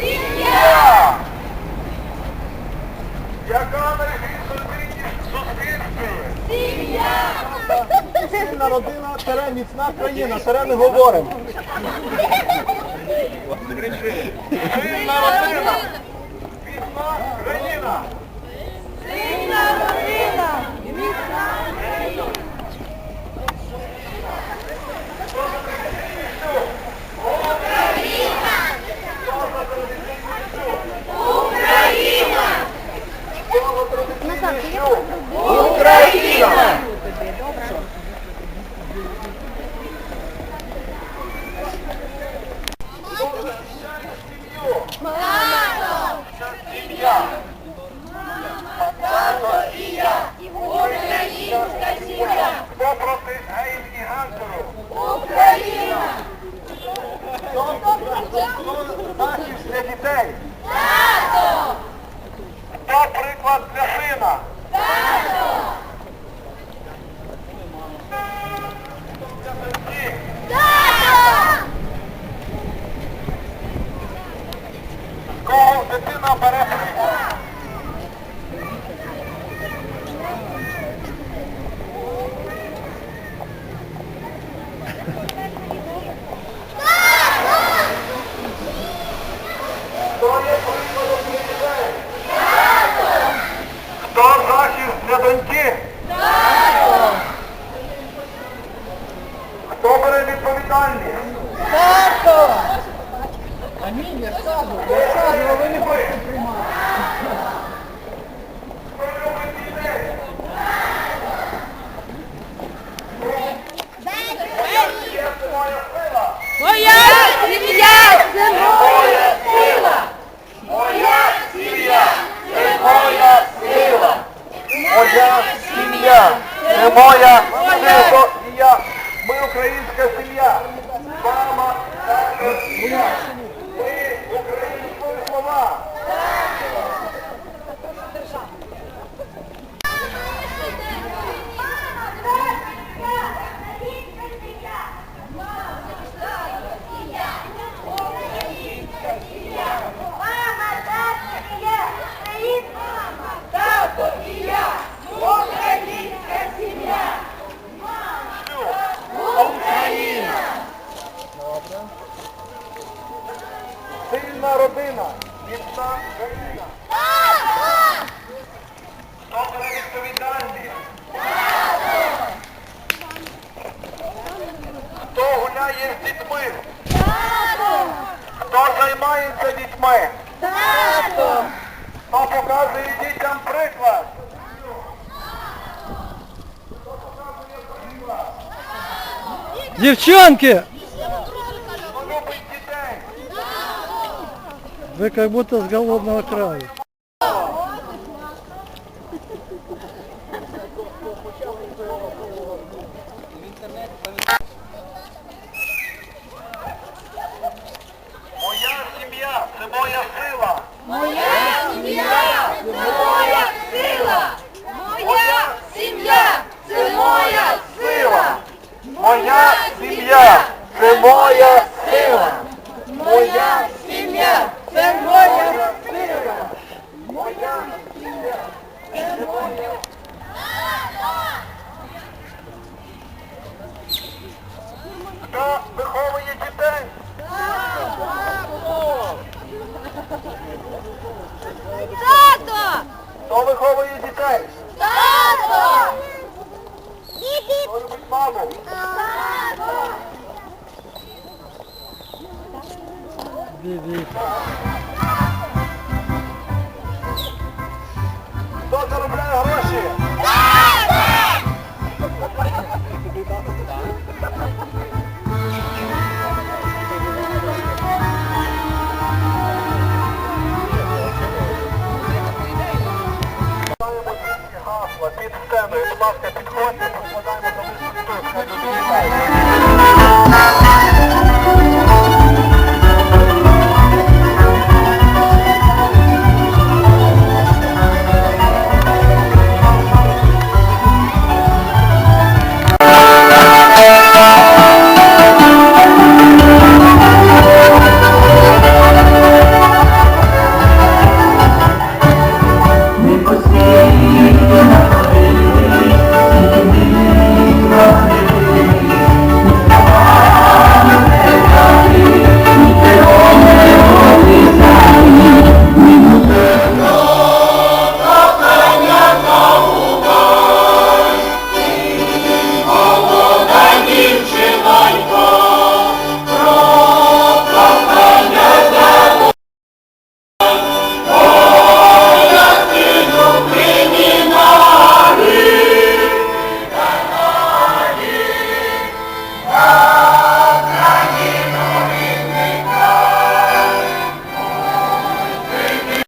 Сім'я! Яка найбільш суспільстві? Сім'я! Сильна родина, тере міцна країна, тере ми говоримо. Сильна родина! Міцна країна! Сильна родина! Сім'я. Хто проти геїв і Україна! Захист для дітей? Хто приклад для сина? Кого дитина бере приклад? Хто є прикладом для дітей? Хто захист для доньки? Хто бере відповідальність? Амінь, я саду, я саду, а ви не хочете приймати. Хто любить дітей? Є своя сила. Моя сім'я це моя сила. Моя сім'я це моя сила. Моя сім'я це моя. І. Ми українська сім'я. Мама, тато, я. Ми українською слова. Мама, тато і я, Україна, тато і я, українська сім'я. Україна. Сильна родина. Міцна країна. Хто бере відповідальність? Хто гуляє з дітьми? Хто займається дітьми? Хто показує дітям приклад? Девчонки, вы как будто с голодного края. Моя сім'я це моя сила. Моя сім'я це моя сила. Моя сім'я це моя сила. Моя сім'я це моя сила. Моя сім'я Це моя сила. Моя сім'я це моя Хто виховує дітей? Тато! Хто виховує дітей? TV.